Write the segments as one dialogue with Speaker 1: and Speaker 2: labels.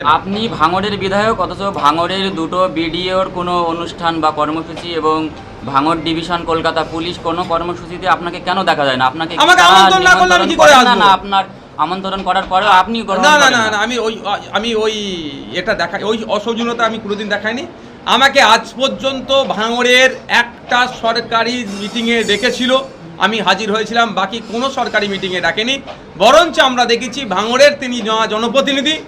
Speaker 1: আপনি ভাঙড়ের বিধায়ক অথচ ভাঙড়ের দুটো বিডিওর কোনো অনুষ্ঠান বা কর্মসূচি এবং ভাঙড় ডিভিশন কলকাতা পুলিশ কোনো কর্মসূচিতে আপনাকে কেন দেখা যায় না? আপনাকে
Speaker 2: আমাকে আমন্ত্রণ না করলে আমি কি করে
Speaker 1: নিমন্ত্রণ না, আপনার আমন্ত্রণ করার পরেও আপনি
Speaker 2: না না না না। আমি ওই আমি ওই এটা দেখাই ওই অসৌজন্যতা আমি কোনোদিন দেখাইনি। আমাকে আজ পর্যন্ত ভাঙড়ের একটা সরকারি মিটিংয়ে ডেকেছিল আমি হাজির হয়েছিলাম বাকি কোনো সরকারি মিটিংয়ে ডাকেনি। বরঞ্চ আমরা দেখেছি ভাঙড়ের তিনি জন- জনপ্রতিনিধি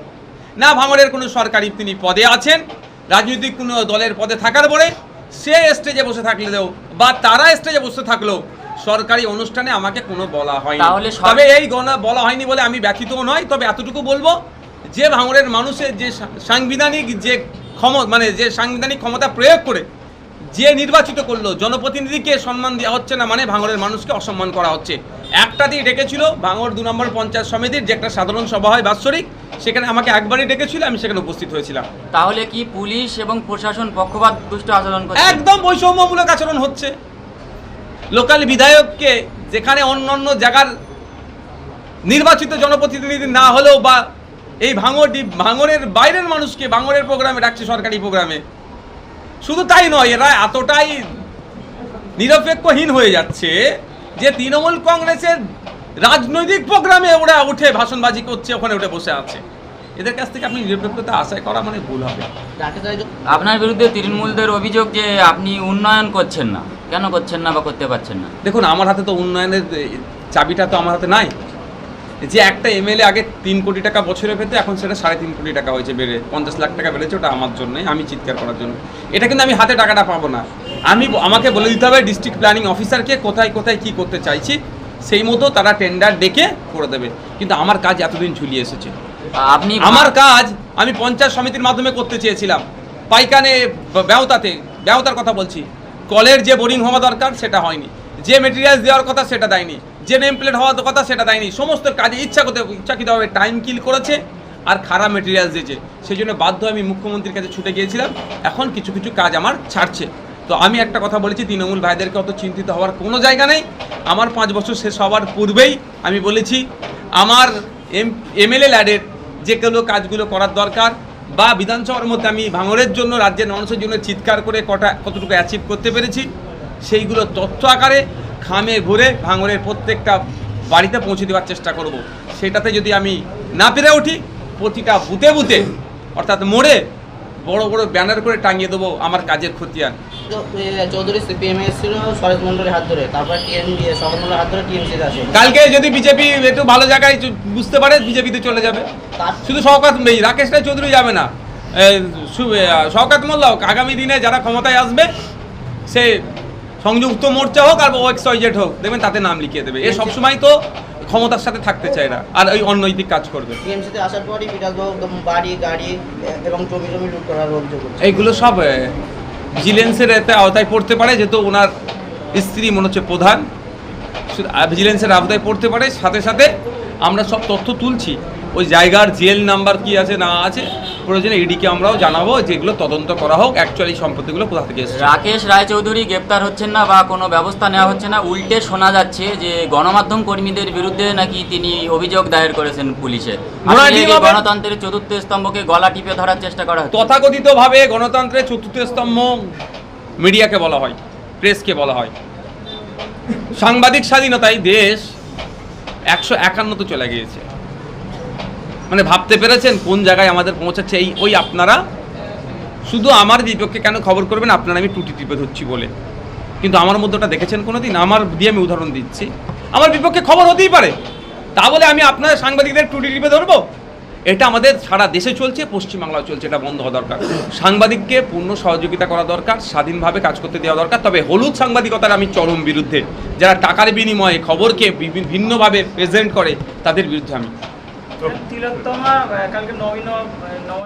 Speaker 2: না ভাঙড়ের কোনো সরকারি তিনি পদে আছেন রাজনৈতিক কোনো দলের পদে থাকার পরে সে স্টেজে বসে থাকলেও বা তারা স্টেজে বসে থাকলেও সরকারি অনুষ্ঠানে আমাকে কোনো বলা হয়নি। তবে এই গণনা বলা হয়নি বলে আমি ব্যথিত নয় তবে এতটুকু বলব যে ভাঙড়ের মানুষের যে সাংবিধানিক যে ক্ষম মানে যে সাংবিধানিক ক্ষমতা প্রয়োগ করে যে নির্বাচিত করল জনপ্রতিনিধিকে সম্মান দেওয়া হচ্ছে না মানে ভাঙড়ের মানুষকে অসম্মান করা হচ্ছে। একটা দিয়ে ডেকেছিল ভাঙড় দু নম্বর পঞ্চায়েত সমিতির যে একটা সাধারণ সভা হয় বাৎসরিক সেখানে আমাকে একবারই ডেকেছিল আমি সেখানে উপস্থিত হয়েছিলাম।
Speaker 1: তাহলে কি পুলিশ এবং প্রশাসন পক্ষপাত দুষ্ট আচরণ করছে?
Speaker 2: একদম বৈষম্যমূলক আচরণ হচ্ছে। লোকাল বিধায়ককে যেখানে অন্য অন্য জায়গার নির্বাচিত জনপ্রতিনিধি না হলেও বা এই ভাঙর ভাঙরের বাইরের মানুষকে ভাঙরের প্রোগ্রামে ডাকছে সরকারি প্রোগ্রামে শুধু তাই নয় এরা এতটাই নিরপেক্ষহীন হয়ে যাচ্ছে যে তৃণমূল কংগ্রেসের রাজনৈতিক প্রোগ্রামে ওরা উঠে ভাষণবাজি করছে ওখানে উঠে বসে আছে। এদের কাছ থেকে আপনি নিরপেক্ষতা আশায় করা মানে ভুল হবে।
Speaker 1: আপনার বিরুদ্ধে তৃণমূলদের অভিযোগ যে আপনি উন্নয়ন করছেন না কেন করছেন না বা করতে পারছেন না?
Speaker 2: দেখুন আমার হাতে তো উন্নয়নের চাবিটা তো আমার হাতে নাই। যে একটা এমএলএ আগে তিন কোটি টাকা বছরে পেতে এখন সেটা সাড়ে তিন কোটি টাকা হয়েছে বেড়ে পঞ্চাশ লাখ টাকা বেড়েছে ওটা আমার জন্য আমি চিৎকার করার জন্য। এটা কিন্তু আমি হাতে টাকাটা পাবো না। আমি আমাকে বলে দিতে হবে ডিস্ট্রিক্ট প্ল্যানিং অফিসারকে কোথায় কোথায় কি করতে চাইছি। সেই মতো তারা টেন্ডার ডেকে করে দেবে। কিন্তু আমার কাজ এতদিন ঝুলিয়ে এসেছে।
Speaker 1: আপনি
Speaker 2: আমার কাজ আমি পঞ্চায়েত সমিতির মাধ্যমে করতে চেয়েছিলাম। পাইকানে ব্যবতাতে ব্যবতার কথা বলছি। কলের যে বোরিং হওয়া দরকার সেটা হয়নি। যে মেটেরিয়ালস দেওয়ার কথা সেটা দেয়নি। যে নেম প্লেট হওয়ার কথা সেটা দেয়নি। সমস্ত কাজে ইচ্ছা করতে ইচ্ছাকৃতভাবে টাইম কিল করেছে আর খারাপ মেটেরিয়ালস দিয়েছে। সেই জন্য বাধ্য আমি মুখ্যমন্ত্রীর কাছে ছুটে গিয়েছিলাম। এখন কিছু কিছু কাজ আমার ছাড়ছে। তো আমি একটা কথা বলেছি, তৃণমূল ভাইদেরকে অত চিন্তিত হওয়ার কোনো জায়গা নেই। আমার পাঁচ বছর শেষ হওয়ার পূর্বেই আমি বলেছি, আমার এম, এমএলএ ল্যাডের যে কোনো কাজগুলো করার দরকার বা বিধানসভার মধ্যে আমি ভাঙরের জন্য, রাজ্যের মানুষের জন্য চিৎকার করে কটা, কতটুকু অ্যাচিভ করতে পেরেছি, সেইগুলো তথ্য আকারে খামে ভরে ভাঙরের প্রত্যেকটা বাড়িতে পৌঁছে দেওয়ার চেষ্টা করব। সেটাতে যদি আমি না পেরে উঠি, প্রতিটা বুতে বুতে, অর্থাৎ মোড়ে বড় বড় ব্যানার করে টাঙিয়ে দেবো আমার কাজের খতিয়ান।
Speaker 3: চৌধুরী সিপিএম এসেছিল মন্ডলের হাত ধরে। তারপর মন্ডলের হাত ধরে টিএমসিতে আসে।
Speaker 2: কালকে যদি বিজেপি একটু ভালো জায়গায় বুঝতে পারে বিজেপিতে চলে যাবে। শুধু শওকাত এই রাকেশ রায় চৌধুরী যাবে না। শওকাত মোল্লা হোক আগামী দিনে যারা ক্ষমতায় আসবে সে সংযুক্ত মোর্চা হোক আর ওয়েক্স হোক দেখবেন তাতে নাম লিখিয়ে দেবে। এ সবসময় তো ক্ষমতার সাথে থাকতে চায় না। আর ওই অনৈতিক কাজ করবে।
Speaker 3: টিএমসিতে আসার পরই বিকাশবাবু বাড়ি গাড়ি এবং জমি জমি লুট করার অভিযোগ
Speaker 2: এইগুলো সব ভিজিলেন্সের এতে আওতায় পড়তে পারে যেহেতু ওনার স্ত্রী মনে হচ্ছে প্রধান। ভিজিলেন্সের আওতায় পড়তে পারে সাথে সাথে আমরা সব তথ্য তুলছি। ওই জায়গার জেল নাম্বার কি আছে না আছে প্রয়োজনে ইডিকে আমরাও জানাব যেগুলো তদন্ত করা হোক অ্যাকচুয়ালি সম্পত্তিগুলো কোথা থেকে এসেছে।
Speaker 1: রাকেশ রায়চৌধুরী গ্রেপ্তার হচ্ছেন না বা কোনো ব্যবস্থা নেওয়া হচ্ছে না উল্টে শোনা যাচ্ছে যে গণমাধ্যম কর্মীদের বিরুদ্ধে নাকি তিনি অভিযোগ দায়ের করেছেন পুলিশে। গণতন্ত্রের চতুর্থ স্তম্ভকে গলা টিপে ধরার চেষ্টা করা হচ্ছে।
Speaker 2: তথাকথিতভাবে গণতন্ত্রের চতুর্থ স্তম্ভ মিডিয়াকে বলা হয় প্রেসকে বলা হয়। সাংবাদিক স্বাধীনতায় দেশ একশো একান্নতে চলে গিয়েছে। মানে ভাবতে পেরেছেন কোন জায়গায় আমাদের পৌঁছাচ্ছে এই, ওই আপনারা? শুধু আমার বিপক্ষে কেন খবর করবেন? আপনারা আমি টুটি টিপে ধরছি বলে। কিন্তু আমার মধ্যে ওটা দেখেছেন কোনো দিন আমার দিয়ে আমি উদাহরণ দিচ্ছি। আমার বিপক্ষে খবর হতেই পারে। তা বলে আমি আপনার সাংবাদিকদের টুটি টিপে ধরবো? এটা আমাদের সারা দেশে চলছে, পশ্চিমবাংলাও চলছে, এটা বন্ধ হওয়া দরকার। সাংবাদিককে পূর্ণ সহযোগিতা করা দরকার, স্বাধীনভাবে কাজ করতে দেওয়া দরকার। তবে হলুদ সাংবাদিকতার আমি চরম বিরুদ্ধে, যারা টাকার বিনিময়ে খবরকে ভিন্নভাবে প্রেজেন্ট করে, তাদের বিরুদ্ধে আমি
Speaker 4: তিলোত্তমা কালকে নবীন নব